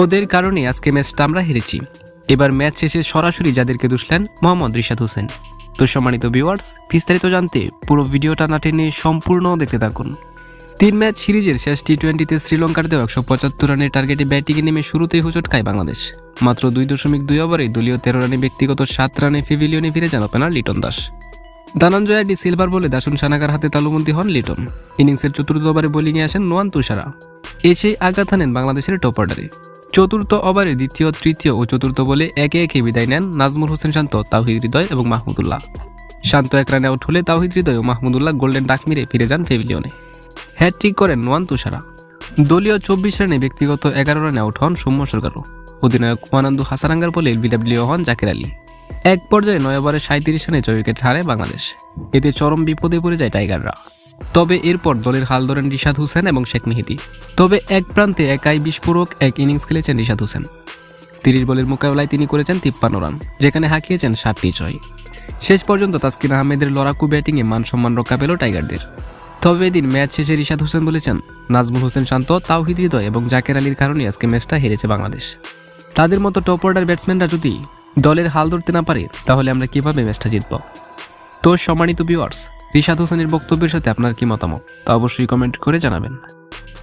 ওদের কারণে আজকে ম্যাচটা আমরা হেরেছি। এবার ম্যাচ শেষে সরাসরি যাদেরকে দুষলেন মোহাম্মদ রিশাদ হোসেন। তো সম্মানিত ভিউয়ার্স বিস্তারিত জানতে পুরো ভিডিওটা না টেনে সম্পূর্ণ দেখতে থাকুন। তিন ম্যাচ সিরিজের শেষ টি টোয়েন্টিতে শ্রীলঙ্কার দেওয়া একশো পঁচাত্তর রানের টার্গেটে ব্যাটিংয়ে নেমে শুরুতেই হুচট খায় বাংলাদেশ। মাত্র দুই দশমিক দুই ওভারে দলীয় তেরো রানে ব্যক্তিগত সাত রানে ফিভিলিয়নে ফিরে যান ওপেনার লিটন দাস। ধনঞ্জয় ডি সিলভার বলে দাসুন সানাকার হাতে তালুবন্দী হন লিটন। ইনিংসের চতুর্থ ওভারে বোলিংয়ে আসেন নোয়ান তুষারা। এসেই আঘাত হানেন বাংলাদেশের টপ অর্ডারে চতুর্থ ওভারে দ্বিতীয়, তৃতীয় ও চতুর্থ বলে একে একে বিদায় নেন নাজমুল হোসেন শান্ত, তাওহিদ হৃদয় এবং মাহমুদুল্লাহ। শান্ত এক রানে আউট হলে তাওহিদ হৃদয় ও মাহমুদুল্লাহ গোল্ডেন ডাক মেরে ফিরে যান ফেভিলিয়নে হ্যাট্রিক করেন নোয়ান তুষারা। দলীয় চব্বিশ রানে ব্যক্তিগত এগারো রানে আউট হন সৌম্য সরকারও। অধিনায়ক ওয়ানান্দু হাসারাঙ্গার বলে এলবিডাব্লিউ হন জাকির আলী। এক পর্যায়ে নয় ওভারে সাঁত্রিশ রানে ছয় উইকেট হারে বাংলাদেশ। এতে চরম বিপদে পড়ে যায় টাইগাররা। তবে এরপর দলের হাল ধরেন রিশাদ হোসেন এবং শেখ মেহেদি। তবে এক প্রান্তে একাই বিস্ফোরক, এক ইনিংস খেলেছেন রিশাদ হোসেন। তিরিশ বলের মোকাবেলায় তিনি করেছেন তিপ্পান্ন রান, যেখানে হাঁকিয়েছেন ষাটটি ছয় শেষ পর্যন্ত তাসকিন আহমেদের লড়াকু ব্যাটিংয়ে মান সম্মান রক্ষা পেল টাইগারদের। তবে এদিন ম্যাচ শেষে রিশাদ হোসেন বলেছেন, নাজমুল হোসেন শান্ত, তাওহিদ হৃদয় এবং জাকের আলীর কারণে আজকে ম্যাচটা হেরেছে বাংলাদেশ। তাদের মতো টপ অর্ডার ব্যাটসম্যানরা যদি দলের হাল ধরতে না পারে, তাহলে আমরা কীভাবে ম্যাচটা জিতব? তো সম্মানিত ভিউয়ার্স রিশাদ হোসেনের বক্তব্যের সাথে আপনার কি মতামত? তা অবশ্যই কমেন্ট করে জানাবেন।